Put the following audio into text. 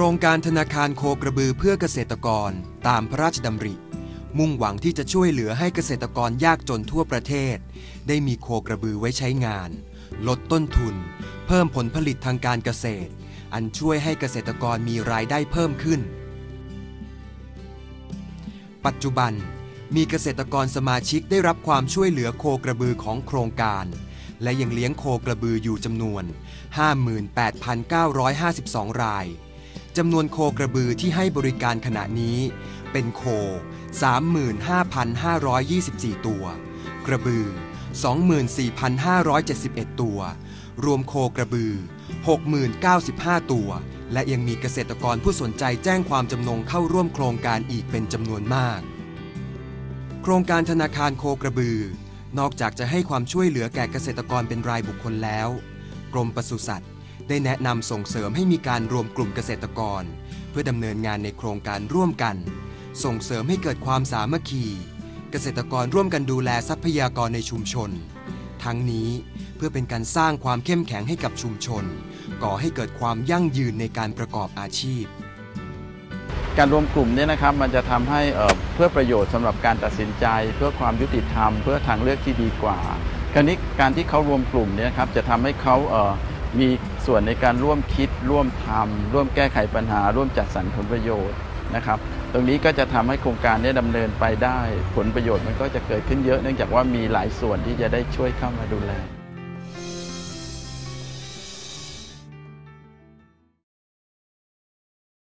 ครงการธนาคารโคกระบือเพื่อเกษตรกร ตามพระราชดำริ มุ่งหวังที่จะช่วยเหลือให้เกษตรกรยากจนทั่วประเทศ ได้มีโคกระบือไว้ใช้งาน ลดต้นทุน เพิ่มผลผลิตทางการเกษตร อันช่วยให้เกษตรกรมีรายได้เพิ่มขึ้น ปัจจุบันมีเกษตรกรสมาชิกได้รับความช่วยเหลือโคกระบือของโครงการ และยังเลี้ยงโคกระบืออยู่จำนวน 58,952 ราย จำนวนโคกระบือที่ให้บริการขณะนี้ เป็นโค 35,524 ตัว กระบือ 24,571 ตัว รวมโคกระบือ 60,095 ตัว และยังมีเกษตรกรผู้สนใจแจ้งความจำนงเข้าร่วมโครงการอีกเป็นจำนวนมาก โครงการธนาคารโคกระบือ นอกจากจะให้ความช่วยเหลือแก่เกษตรกรเป็นรายบุคคลแล้ว กรมปศุสัตว์ ได้แนะนำส่งเสริมให้มีการรวมกลุ่มเกษตรกร เพื่อดำเนินงานในโครงการร่วมกัน ส่งเสริมให้เกิดความสามัคคี เกษตรกรร่วมกันดูแลทรัพยากรในชุมชน ทั้งนี้เพื่อเป็นการสร้างความเข้มแข็งให้กับชุมชน ก่อให้เกิดความยั่งยืนในการประกอบอาชีพการรวมกลุ่มเนี่ยนะครับมันจะทำให้เอ่อเพื่อประโยชน์สำหรับการตัดสินใจ เพื่อความยุติธรรม เพื่อทางเลือกที่ดีกว่า คราวนี้การที่เขารวมกลุ่มเนี่ยครับจะทำให้เขาเอ่อ มีส่วนในการร่วมคิด ร่วมทำร่วมแก้ไขปัญหา ร่วมจัดสรรผลประโยชน์นะครับ ตรงนี้ก็จะทำให้โครงการนี้ดำเนินไปได้ ผลประโยชน์มันก็จะเกิดขึ้นเยอะเนื่องจากว่ามีหลายส่วนที่จะได้ช่วยเข้ามาดูแล